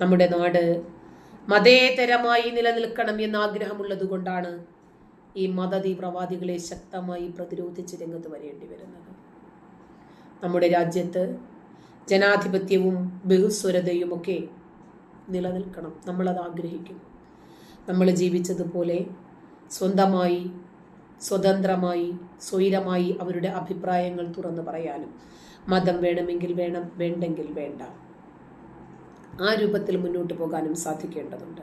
നമ്മുടെ നാട് മതേതരമായി നിലനിൽക്കണം എന്ന ആഗ്രഹമുള്ളത് കൊണ്ടാണ് ഈ മതതീവ്രവാദികളെ ശക്തമായി പ്രതിരോധിച്ച് രംഗത്ത് വരേണ്ടി വരുന്നത്. നമ്മുടെ രാജ്യത്ത് ജനാധിപത്യവും ബഹുസ്വരതയും ഒക്കെ നിലനിൽക്കണം. നമ്മളത് ആഗ്രഹിക്കുന്നു. നമ്മൾ ജീവിച്ചതുപോലെ സ്വന്തമായി സ്വതന്ത്രമായി സ്വൈരമായി അവരുടെ അഭിപ്രായങ്ങൾ തുറന്നു പറയാനും മതം വേണമെങ്കിൽ വേണം വേണ്ടെങ്കിൽ വേണ്ട. ആ രൂപത്തിൽ മുന്നോട്ട് പോകാനും സാധിക്കേണ്ടതുണ്ട്.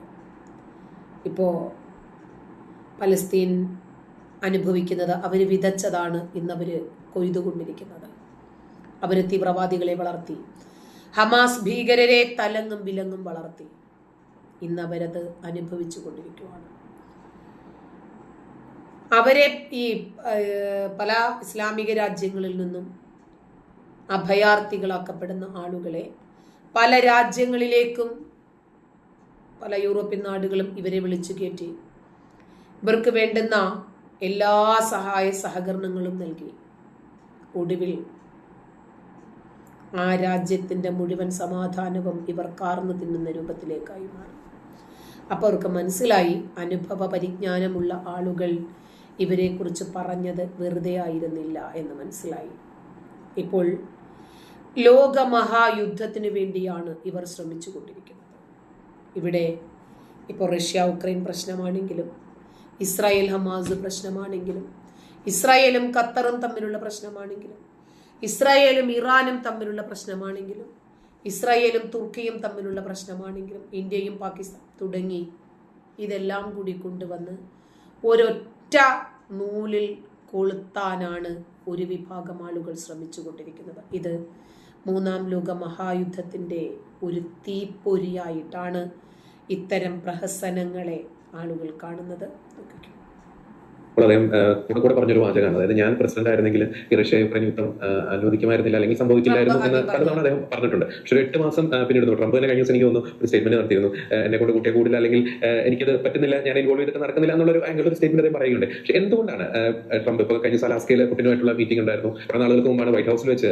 ഇപ്പോൾ പലസ്തീൻ അനുഭവിക്കുന്നത് അവർ വിതച്ചതാണ് ഇന്നവർ കൊയ്തുകൊണ്ടിരിക്കുന്നത്. അവർ തീവ്രവാദികളെ വളർത്തി. ഹമാസ് ഭീകരരെ തലങ്ങും വിലങ്ങും വളർത്തി. ഇന്നവരത് അനുഭവിച്ചു കൊണ്ടിരിക്കുകയാണ് അവരെ ഈ പല ഇസ്ലാമിക രാജ്യങ്ങളിൽ നിന്നും അഭയാർത്ഥികളാക്കപ്പെടുന്ന ആളുകളെ പല രാജ്യങ്ങളിലേക്കും പല യൂറോപ്യൻ നാടുകളും ഇവരെ വിളിച്ചു കയറ്റി. ഇവർക്ക് വേണ്ടുന്ന എല്ലാ സഹായ സഹകരണങ്ങളും നൽകി. ഒടുവിൽ ആ രാജ്യത്തിന്റെ മുഴുവൻ സമാധാനവും ഇവർ കാർന്നു തിന്നുന്ന രൂപത്തിലേക്കായി മാറി. അപ്പോൾ അവർക്ക് മനസ്സിലായി അനുഭവ പരിജ്ഞാനമുള്ള ആളുകൾ ഇവരെക്കുറിച്ച് പറഞ്ഞത് വെറുതെ ആയിരുന്നില്ല എന്ന് മനസ്സിലായി. ഇപ്പോൾ ലോകമഹായുദ്ധത്തിന് വേണ്ടിയാണ് ഇവർ ശ്രമിച്ചു കൊണ്ടിരിക്കുന്നത് ഇവിടെ ഇപ്പോൾ റഷ്യ ഉക്രൈൻ പ്രശ്നമാണെങ്കിലും ഇസ്രായേൽ ഹമാസ് പ്രശ്നമാണെങ്കിലും ഇസ്രായേലും ഖത്തറും തമ്മിലുള്ള പ്രശ്നമാണെങ്കിലും ഇസ്രായേലും ഇറാനും തമ്മിലുള്ള പ്രശ്നമാണെങ്കിലും ഇസ്രായേലും തുർക്കിയും തമ്മിലുള്ള പ്രശ്നമാണെങ്കിലും ഇന്ത്യയും പാകിസ്ഥാൻ തുടങ്ങി ഇതെല്ലാം കൂടി കൊണ്ടുവന്ന് ഒരൊറ്റ നൂലിൽ കൊളുത്താനാണ് ഒരു വിഭാഗം ആളുകൾ ശ്രമിച്ചുകൊണ്ടിരിക്കുന്നത്. ഇത് മൂന്നാം ലോക മഹായുദ്ധത്തിന്റെ ഒരു തീപ്പൊരിയായിട്ടാണ് ഇത്തരം പ്രഹസനങ്ങളെ ആളുകൾ കാണുന്നത്. ആ, കൂടെ കൂടെ പറഞ്ഞൊരു വാചകമാണ്. അതായത് ഞാൻ പ്രസിഡന്റ് ആയിരുന്നെങ്കിൽ ഈ റഷ്യ യുക്രൈൻ യുദ്ധം അനുവദിക്കുമായിരുന്നില്ല അല്ലെങ്കിൽ സംഭവിക്കില്ലായിരുന്നു എന്ന് പലതവണ അദ്ദേഹം പറഞ്ഞിട്ടുണ്ട്. പക്ഷേ ഒരു എട്ട് മാസം പിന്നീട് പിന്നിടുന്നു. ട്രംപ് തന്നെ കഴിഞ്ഞ ദിവസം എനിക്ക് തോന്നുന്നു ഒരു സ്റ്റേറ്റ്മെന്റ് നടത്തിയിരുന്നു. എന്നെ കൊണ്ട് കുട്ടിയെ കൂടില്ല അല്ലെങ്കിൽ എനിക്കത് പറ്റുന്നില്ല ഞാൻ ഇൻവോൾവ് ചെയ്തിട്ട് നടക്കുന്നില്ല എന്നുള്ള ഒരു ആംഗിൾ ഒരു സ്റ്റേറ്റ്മെന്റ് അദ്ദേഹം പറയുന്നുണ്ട്. പക്ഷേ എന്തുകൊണ്ടാണ് ട്രംപ് ഇപ്പോൾ കഴിഞ്ഞ സലാസ്കയിൽ പുട്ടിനുമായിട്ടുള്ള മീറ്റിംഗ് ഉണ്ടായിരുന്നു. കുറെ നാളുകൾക്ക് മുമ്പാണ് വൈറ്റ് ഹൗസിൽ വെച്ച്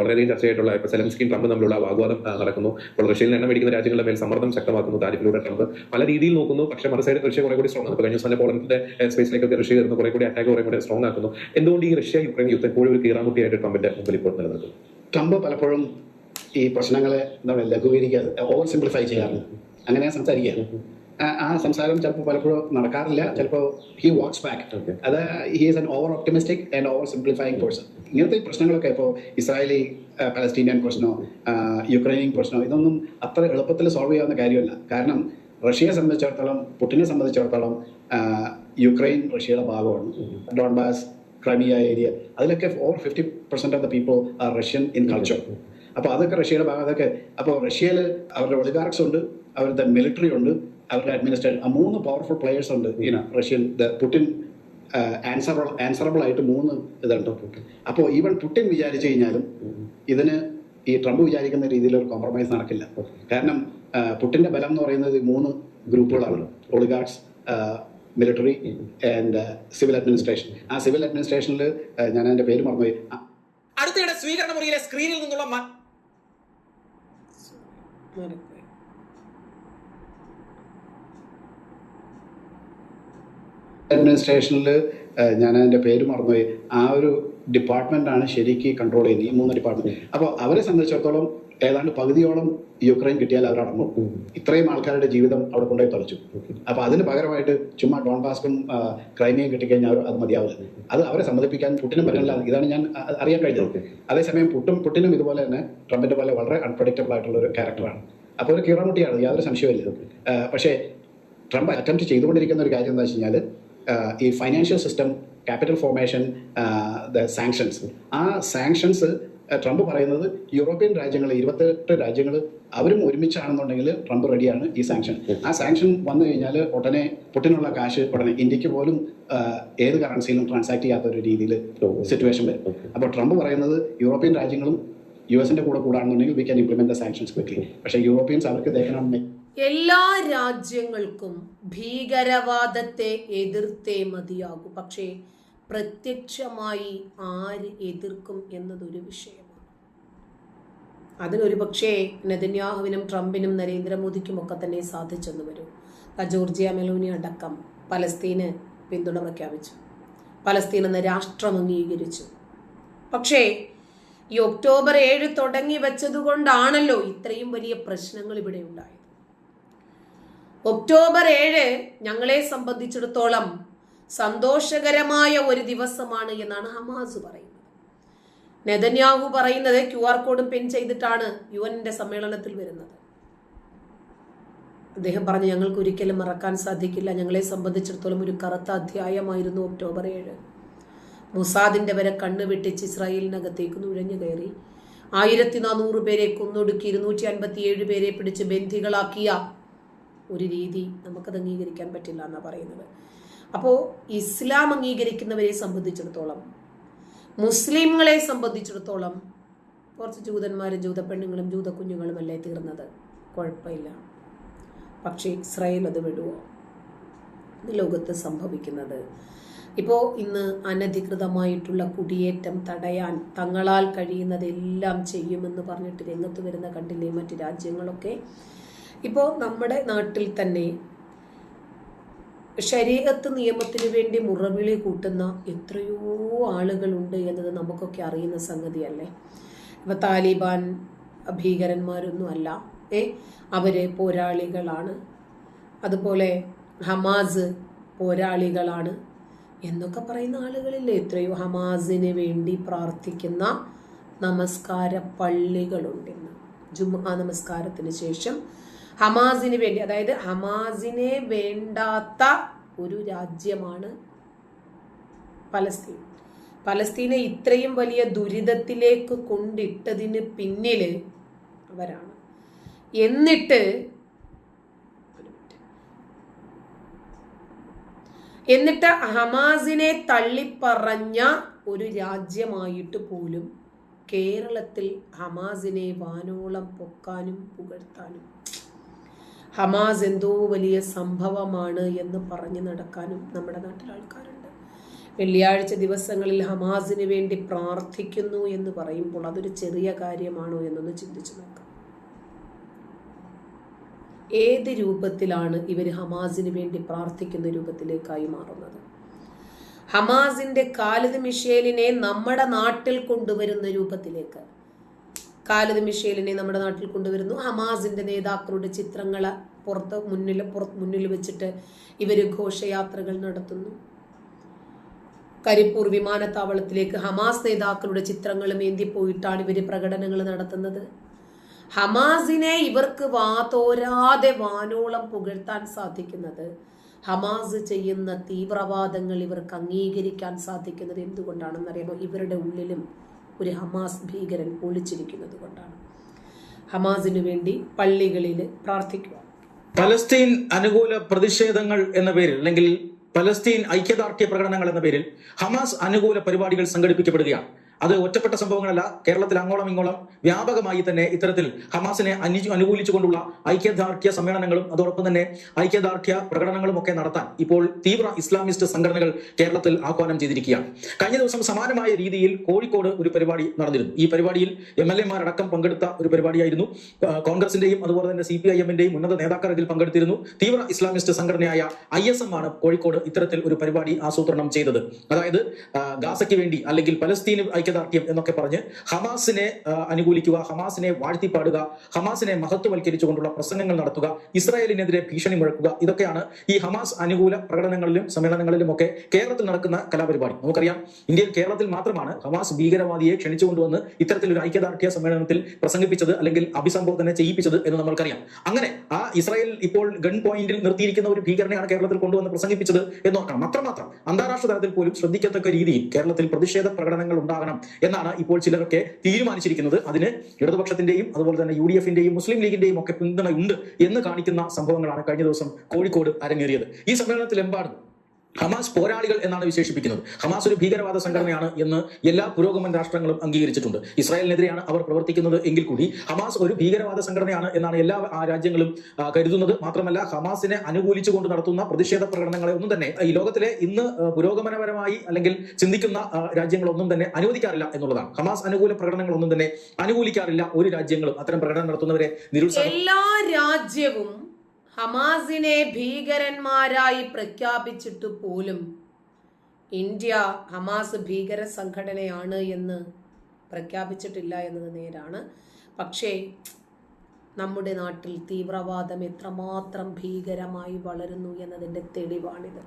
വളരെയധികം ചർച്ചയായിട്ടുള്ള ഇപ്പോൾ സെലൻസ്കിയും ട്രംപ് തമ്മിലുള്ള വാഗ്വാദം നടക്കുന്നു. ഇപ്പോൾ റഷ്യയിൽ എണ്ണ മേടിക്കുന്ന രാജ്യങ്ങളുടെ മേൽ സമ്മർദ്ദം ശക്തമാക്കുന്നു. താരിഫിലൂടെ ട്രംപ് പല രീതിയിൽ നോക്കുന്നു. പക്ഷേ മറുസൈഡ് റഷ്യ കുറെ കൂടി സ്ട്രോങ് ആണ്. ഇപ്പോൾ കഴിഞ്ഞ ദിവസം പോളണ്ടിന്റെ സ്പേസിലേക്ക് റഷ്യ കയറുന്നു കുറെ കൂടി അറ്റാക്ക് കുറെ കൂടി സ്ട്രോങ് ആക്കുന്നു. എന്തുകൊണ്ട് ഈ റഷ്യ യുക്രൈൻ യുദ്ധം എപ്പോഴും ഒരു കീറാമുട്ടിയായിട്ട് ട്രംപിന്റെ മുമ്പിൽ ഇപ്പോൾ നിലനിൽക്കുന്നു? ട്രംപ് പലപ്പോഴും ഈ പ്രശ്നങ്ങളെ എന്താ പറയുക ലഘൂകരിക്കാതെ ഓവർ സിംപ്ലിഫൈ ചെയ്യാറുണ്ട് അങ്ങനെ സംസാരിക്കുക ആ- സംസാരം ചിലപ്പോൾ പലപ്പോഴും നടക്കാറില്ല. ചിലപ്പോൾ ഹി വാക്സ് ബാക്ക്. അത് he is an over optimistic and over simplifying person ഇങ്ങനത്തെ പ്രശ്നങ്ങളൊക്കെ ഇപ്പോൾ ഇസ്രായേലി പലസ്റ്റീനിയൻ പലസ്തീനിയൻ പ്രശ്നമോ യുക്രൈനിയൻ പ്രശ്നമോ ഇതൊന്നും അത്ര എളുപ്പത്തിൽ സോൾവ് ചെയ്യാവുന്ന കാര്യമല്ല. കാരണം റഷ്യയെ സംബന്ധിച്ചിടത്തോളം പുട്ടിനെ സംബന്ധിച്ചിടത്തോളം യുക്രൈൻ റഷ്യയുടെ ഭാഗമാണ്. ഡോൺബാസ് ക്രൈമിയ ഏരിയ അതിലൊക്കെ over fifty percent of the people are Russian in culture അപ്പോൾ അതൊക്കെ റഷ്യയുടെ ഭാഗം അതൊക്കെ അപ്പോൾ റഷ്യയിൽ അവരുടെ ഒളിഗാർക്സ് ഉണ്ട് അവരുടെ മിലിറ്ററി ഉണ്ട് അവരുടെ അഡ്മിനിസ്ട്രേഷൻ ആ മൂന്ന് പവർഫുൾ പ്ലെയേഴ്സ് ഉണ്ട് Russian the Putin answerable answerable ആയിട്ട് മൂന്ന് ഇതുണ്ട്. അപ്പോൾ ഈവൻ പുട്ടിൻ വിചാരിച്ചു കഴിഞ്ഞാലും ഇതിന് ഈ ട്രംപ് വിചാരിക്കുന്ന രീതിയിൽ ഒരു കോംപ്രമൈസ് നടക്കില്ല. കാരണം പുട്ടിന്റെ പുട്ടിന്റെ ബലം എന്ന് പറയുന്നത് മൂന്ന് ഗ്രൂപ്പുകളാണ്. Oligarchs military and civil administration ആ സിവിൽ അഡ്മിനിസ്ട്രേഷനിൽ ഞാൻ എന്റെ പേര് മറന്നുപോയി. അടുത്തിടെ സ്വീകരണ മുറിയിലെ സ്ക്രീനിൽ നിന്നുള്ള അഡ്മിനിസ്ട്രേഷനിൽ ഞാൻ എന്റെ പേര് മറന്നുപോയി. ആ ഒരു ഡിപ്പാർട്ട്മെന്റാണ് ശരിക്ക് കൺട്രോൾ ചെയ്യുന്നത്. ഈ മൂന്ന് ഡിപ്പാർട്ട്മെന്റ് അപ്പോൾ അവരെ സംബന്ധിച്ചിടത്തോളം ഏതാണ്ട് പകുതിയോളം യുക്രൈൻ കിട്ടിയാൽ അവർ അടങ്ങും. ഇത്രയും ആൾക്കാരുടെ ജീവിതം അവിടെ കൊണ്ടുപോയി തുളച്ചു അപ്പോൾ അതിന് പകരമായിട്ട് ചുമ്മാ ഡോൺ ഡോൺബാസ്കും ക്രൈമിയും കിട്ടിക്കഴിഞ്ഞാൽ അവർ അത് മതിയാവില്ല. അത് അവരെ സമ്മതിപ്പിക്കാൻ പുട്ടിനും പറ്റില്ല ഇതാണ് ഞാൻ അറിയാൻ കഴിഞ്ഞത്. അതേസമയം പുട്ടും പുട്ടിനും ഇതുപോലെ തന്നെ ട്രംപിന്റെ പോലെ വളരെ അൺപ്രഡിക്റ്റബിൾ ആയിട്ടുള്ള ഒരു ക്യാരക്ടറാണ് അപ്പോൾ ഒരു കീറാമുട്ടിയാണ് യാതൊരു സംശയമില്ല പക്ഷേ ട്രംപ് അറ്റംപ്റ്റ് ചെയ്തുകൊണ്ടിരിക്കുന്ന ഒരു കാര്യം എന്താ വെച്ച് കഴിഞ്ഞാൽ ഈ financial system capital formation the sanctions ആ സാങ്ഷൻസ് ട്രംപ് പറയുന്നത് യൂറോപ്യൻ രാജ്യങ്ങൾ ഇരുപത്തെട്ട് രാജ്യങ്ങൾ അവരും ഒരുമിച്ചാണെന്നുണ്ടെങ്കിൽ ട്രംപ് റെഡിയാണ് ഈ സാങ്ഷൻ ആ സാങ്ഷൻ വന്നു കഴിഞ്ഞാൽ ഉടനെ പുട്ടിനുള്ള കാശ് ഉടനെ ഇന്ത്യയ്ക്ക് പോലും ഏത് കറൻസിയിലും ട്രാൻസാക്ട് ചെയ്യാത്ത ഒരു രീതിയിൽ സിറ്റുവേഷൻ വരും. അപ്പോൾ ട്രംപ് പറയുന്നത് യൂറോപ്യൻ രാജ്യങ്ങളും യു എസിന്റെ കൂടെ കൂടാണെന്നുണ്ടെങ്കിൽ we can implement the sanctions quickly പക്ഷേ യൂറോപ്യൻസ് അവർക്ക് ദേക്കണം എല്ലാ രാജ്യങ്ങൾക്കും ഭീകരവാദത്തെ എതിർത്തേ മതിയാകൂ. പക്ഷേ പ്രത്യക്ഷമായി ആര് എതിർക്കും എന്നതൊരു വിഷയമാണ്. അതിനൊരു പക്ഷേ നെതന്യാഹുവിനും ട്രംപിനും നരേന്ദ്രമോദിക്കും ഒക്കെ തന്നെ സാധിച്ചെന്ന് വരും. ജോർജിയ മെലോനി അടക്കം പലസ്തീന് പിന്തുണ പ്രഖ്യാപിച്ചു. പലസ്തീൻ എന്ന രാഷ്ട്രം അംഗീകരിച്ചു. പക്ഷേ ഈ ഒക്ടോബർ ഏഴ് തുടങ്ങി വെച്ചതുകൊണ്ടാണല്ലോ ഇത്രയും വലിയ പ്രശ്നങ്ങൾ ഇവിടെ ഉണ്ടായത്. ഒക്ടോബർ ഏഴ് ഞങ്ങളെ സംബന്ധിച്ചിടത്തോളം സന്തോഷകരമായ ഒരു ദിവസമാണ് എന്നാണ് ഹമാസ് പറയുന്നത്. നെതന്യാഹു പറയുന്നത് ക്യു ആർ കോഡും പിൻ ചെയ്തിട്ടാണ് യു എന്റെ സമ്മേളനത്തിൽ വരുന്നത്. അദ്ദേഹം പറഞ്ഞു ഞങ്ങൾക്ക് ഒരിക്കലും മറക്കാൻ സാധിക്കില്ല. ഞങ്ങളെ സംബന്ധിച്ചിടത്തോളം ഒരു കറുത്ത അധ്യായമായിരുന്നു ഒക്ടോബർ ഏഴ്. മുസാദിന്റെ വരെ കണ്ണ് വെട്ടിച്ച് ഇസ്രായേലിനകത്തേക്ക് നുഴഞ്ഞു കയറി. ആയിരത്തി നാനൂറ് പേരെ കൊന്നൊടുക്കി ഇരുന്നൂറ്റി അൻപത്തി ഏഴ് പേരെ പിടിച്ച് ബന്ധികളാക്കിയ ഒരു രീതി നമുക്കത് അംഗീകരിക്കാൻ പറ്റില്ല എന്നാണ് പറയുന്നത്. അപ്പോൾ ഇസ്ലാം അംഗീകരിക്കുന്നവരെ സംബന്ധിച്ചിടത്തോളം മുസ്ലിങ്ങളെ സംബന്ധിച്ചിടത്തോളം കുറച്ച് ജൂതന്മാരും ജൂത പെണ്ണുങ്ങളും ജൂത കുഞ്ഞുങ്ങളും അല്ലേ തീർന്നത്? കുഴപ്പമില്ല. പക്ഷേ ഇസ്രായേൽ അത് വിടുവോ? ലോകത്ത് സംഭവിക്കുന്നത്. ഇപ്പോൾ ഇന്ന് അനധികൃതമായിട്ടുള്ള കുടിയേറ്റം തടയാൻ തങ്ങളാൽ കഴിയുന്നതെല്ലാം ചെയ്യുമെന്ന് പറഞ്ഞിട്ട് രംഗത്ത് വരുന്ന കണ്ടില്ലേ മറ്റ് രാജ്യങ്ങളൊക്കെ? ഇപ്പോൾ നമ്മുടെ നാട്ടിൽ തന്നെ ശരീരത്ത് നിയമത്തിന് വേണ്ടി മുറവിളി കൂട്ടുന്ന എത്രയോ ആളുകളുണ്ട് എന്നത് നമുക്കൊക്കെ അറിയുന്ന സംഗതിയല്ലേ? ഇപ്പൊ താലിബാൻ ഭീകരന്മാരൊന്നും അല്ല. ഏ? അവർ പോരാളികളാണ്. അതുപോലെ ഹമാസ് പോരാളികളാണ് എന്നൊക്കെ പറയുന്ന ആളുകളില്ലേ? എത്രയോ ഹമാസിന് വേണ്ടി പ്രാർത്ഥിക്കുന്ന നമസ്കാര പള്ളികളുണ്ടെന്ന് ജുമാ നമസ്കാരത്തിന് ശേഷം ഹമാസിന് വേണ്ടി അതായത് ഹമാസിനെ വേണ്ടാത്ത ഒരു രാജ്യമാണ് പലസ്തീൻ. പലസ്തീനെ ഇത്രയും വലിയ ദുരിതത്തിലേക്ക് കൊണ്ടിട്ടതിന് പിന്നിൽ അവരാണ്. എന്നിട്ട് എന്നിട്ട് ഹമാസിനെ തള്ളിപ്പറഞ്ഞ ഒരു രാജ്യമായിട്ട് പോലും കേരളത്തിൽ ഹമാസിനെ വാനോളം പൊക്കാനും പുകഴ്ത്താനും ഹമാസ് എന്തോ വലിയ സംഭവമാണ് എന്ന് പറഞ്ഞു നടക്കാനും നമ്മുടെ നാട്ടിൽ ആൾക്കാരുണ്ട് വെള്ളിയാഴ്ച ദിവസങ്ങളിൽ ഹമാസിന് വേണ്ടി പ്രാർത്ഥിക്കുന്നു എന്ന് പറയുമ്പോൾ അതൊരു ചെറിയ കാര്യമാണോ എന്നൊന്ന് ചിന്തിച്ചു നോക്കാം. ഏത് രൂപത്തിലാണ് ഇവർ ഹമാസിന് വേണ്ടി പ്രാർത്ഥിക്കുന്ന രൂപത്തിലേക്കായി മാറുന്നത്? ഹമാസിന്റെ കാലിദ് മിഷേലിനെ നമ്മുടെ നാട്ടിൽ കൊണ്ടുവരുന്ന രൂപത്തിലേക്ക് കാലിദ് മിഷേലിനെ നമ്മുടെ നാട്ടിൽ കൊണ്ടുവരുന്നു. ഹമാസിന്റെ നേതാക്കളുടെ ചിത്രങ്ങൾ പുറത്ത് മുന്നിൽ പുറത്ത് മുന്നിൽ വെച്ചിട്ട് ഇവർ ഘോഷയാത്രകൾ നടത്തുന്നു. കരിപ്പൂർ വിമാനത്താവളത്തിലേക്ക് ഹമാസ് നേതാക്കളുടെ ചിത്രങ്ങളും ഏന്തിപ്പോയിട്ടാണ് ഇവർ പ്രകടനങ്ങൾ നടത്തുന്നത്. ഹമാസിനെ ഇവർക്ക് വാതോരാതെ വാനോളം പുകഴ്ത്താൻ സാധിക്കുന്നത് ഹമാസ് ചെയ്യുന്ന തീവ്രവാദങ്ങൾ ഇവർക്ക് അംഗീകരിക്കാൻ സാധിക്കുന്നത് എന്തുകൊണ്ടാണെന്നറിയാമോ? ഇവരുടെ ഉള്ളിലും ഒരു ഹമാസ് ഭീകരൻ ഒളിച്ചിരിക്കുന്നത് കൊണ്ടാണ്. ഹമാസിനു വേണ്ടി പള്ളികളിൽ പ്രാർത്ഥിക്കുക പലസ്തീൻ അനുകൂല പ്രതിഷേധങ്ങൾ എന്ന പേരിൽ അല്ലെങ്കിൽ പലസ്തീൻ ഐക്യദാർഢ്യ പ്രകടനങ്ങൾ എന്ന പേരിൽ ഹമാസ് അനുകൂല പരിപാടികൾ സംഘടിപ്പിക്കപ്പെടുകയാണ്. അത് ഒറ്റപ്പെട്ട സംഭവങ്ങളല്ല. കേരളത്തിൽ അങ്ങോളം ഇങ്ങോളം വ്യാപകമായി തന്നെ ഇത്തരത്തിൽ ഹമാസിനെ അനു അനുകൂലിച്ചുകൊണ്ടുള്ള ഐക്യദാർഢ്യ സമ്മേളനങ്ങളും അതോടൊപ്പം തന്നെ ഐക്യദാർഢ്യ പ്രകടനങ്ങളും ഒക്കെ നടത്താൻ ഇപ്പോൾ തീവ്ര ഇസ്ലാമിസ്റ്റ് സംഘടനകൾ കേരളത്തിൽ ആഹ്വാനം ചെയ്തിരിക്കുകയാണ്. കഴിഞ്ഞ ദിവസം സമാനമായ രീതിയിൽ കോഴിക്കോട് ഒരു പരിപാടി നടന്നിരുന്നു. ഈ പരിപാടിയിൽ എം എൽ എമാരടക്കം പങ്കെടുത്ത ഒരു പരിപാടിയായിരുന്നു. കോൺഗ്രസിന്റെയും അതുപോലെ തന്നെ സി പി ഐ എമ്മിന്റെയും ഉന്നത നേതാക്കൾ ഇതിൽ പങ്കെടുത്തിരുന്നു. തീവ്ര ഇസ്ലാമിസ്റ്റ് സംഘടനയായ ഐ എസ് എം ആണ് കോഴിക്കോട് ഇത്തരത്തിൽ ഒരു പരിപാടി ആസൂത്രണം ചെയ്തത്. അതായത് ഗാസയ്ക്ക് വേണ്ടി അല്ലെങ്കിൽ പലസ്തീന് ഐക്യദാർഢ്യം എന്നൊക്കെ പറഞ്ഞ് ഹമാസിനെ അനുകൂലിക്കുക ഹമാസിനെ വാഴ്ത്തിപ്പാടുക ഹമാസിനെ മഹത്വവൽക്കരിച്ചുകൊണ്ടുള്ള പ്രസംഗങ്ങൾ നടത്തുക ഇസ്രായേലിനെതിരെ ഭീഷണി മുഴക്കുക ഇതൊക്കെയാണ് ഈ ഹമാസ് അനുകൂല പ്രകടനങ്ങളിലും സമ്മേളനങ്ങളിലും ഒക്കെ കേരളത്തിൽ നടക്കുന്ന കലാപരിപാടി. നമുക്കറിയാം ഇന്ത്യയിൽ കേരളത്തിൽ മാത്രമാണ് ഹമാസ് ഭീകരവാദിയെ ക്ഷണിച്ചുകൊണ്ടുവന്ന് ഇത്തരത്തിലൊരു ഐക്യദാർഢ്യ സമ്മേളനത്തിൽ പ്രസംഗിപ്പിച്ചത് അല്ലെങ്കിൽ അഭിസംബോധന ചെയ്യിപ്പിച്ചത് എന്ന് നമ്മൾക്കറിയാം. അങ്ങനെ ആ ഇസ്രായേൽ ഇപ്പോൾ ഗൺ പോയിന്റിൽ നിർത്തിയിരിക്കുന്ന ഒരു ഭീകരനെയാണ് കേരളത്തിൽ കൊണ്ടുവന്ന് പ്രസംഗിപ്പിച്ചത് എന്ന് നോക്കണം അത്രമാത്രം അന്താരാഷ്ട്ര തലത്തിൽ പോലും ശ്രദ്ധിക്കത്തക്ക രീതിയിൽ കേരളത്തിൽ പ്രതിഷേധ പ്രകടനങ്ങൾ ഉണ്ടാകണം എന്നാണ് ഇപ്പോൾ ചിലരൊക്കെ തീരുമാനിച്ചിരിക്കുന്നത്. അതിന് ഇടതുപക്ഷത്തിന്റെയും അതുപോലെ തന്നെ യു ഡി എഫിന്റെയും മുസ്ലിം ലീഗിന്റെയും ഒക്കെ പിന്തുണ ഉണ്ട് എന്ന് കാണിക്കുന്ന സംഭവങ്ങളാണ് കഴിഞ്ഞ ദിവസം കോഴിക്കോട് അരങ്ങേറിയത്. ഈ സമ്മേളനത്തിലെമ്പാടും ഹമാസ് പോരാളികൾ എന്നാണ് വിശേഷിപ്പിക്കുന്നത്. ഹമാസ് ഒരു ഭീകരവാദ സംഘടനയാണ് എന്ന് എല്ലാ പുരോഗമൻ രാഷ്ട്രങ്ങളും അംഗീകരിച്ചിട്ടുണ്ട്. ഇസ്രായേലിനെതിരെയാണ് അവർ പ്രവർത്തിക്കുന്നത് എങ്കിൽ കൂടി ഹമാസ് ഒരു ഭീകരവാദ സംഘടനയാണ് എന്നാണ് എല്ലാ രാജ്യങ്ങളും കരുതുന്നത്. മാത്രമല്ല ഹമാസിനെ അനുകൂലിച്ചുകൊണ്ട് നടത്തുന്ന പ്രതിഷേധ പ്രകടനങ്ങളെ ഒന്നും തന്നെ ഈ ലോകത്തിലെ ഇന്ന് പുരോഗമനപരമായി അല്ലെങ്കിൽ ചിന്തിക്കുന്ന രാജ്യങ്ങളൊന്നും തന്നെ അനുവദിക്കാറില്ല എന്നുള്ളതാണ്. ഹമാസ് അനുകൂല പ്രകടനങ്ങളൊന്നും തന്നെ അനുകൂലിക്കാറില്ല ഒരു രാജ്യങ്ങളും അത്തരം പ്രകടനം നടത്തുന്നവരെ നിരുത്സാഹം എല്ലാ രാജ്യവും ഹമാസിനെ ഭീകരന്മാരായി പ്രഖ്യാപിച്ചിട്ട് പോലും ഇന്ത്യ ഹമാസ് ഭീകര സംഘടനയാണ് എന്ന് പ്രഖ്യാപിച്ചിട്ടില്ല എന്നത് നേരാണ്. പക്ഷേ നമ്മുടെ നാട്ടിൽ തീവ്രവാദം എത്രമാത്രം ഭീകരമായി വളരുന്നു എന്നതിന്റെ തെളിവാണിത്.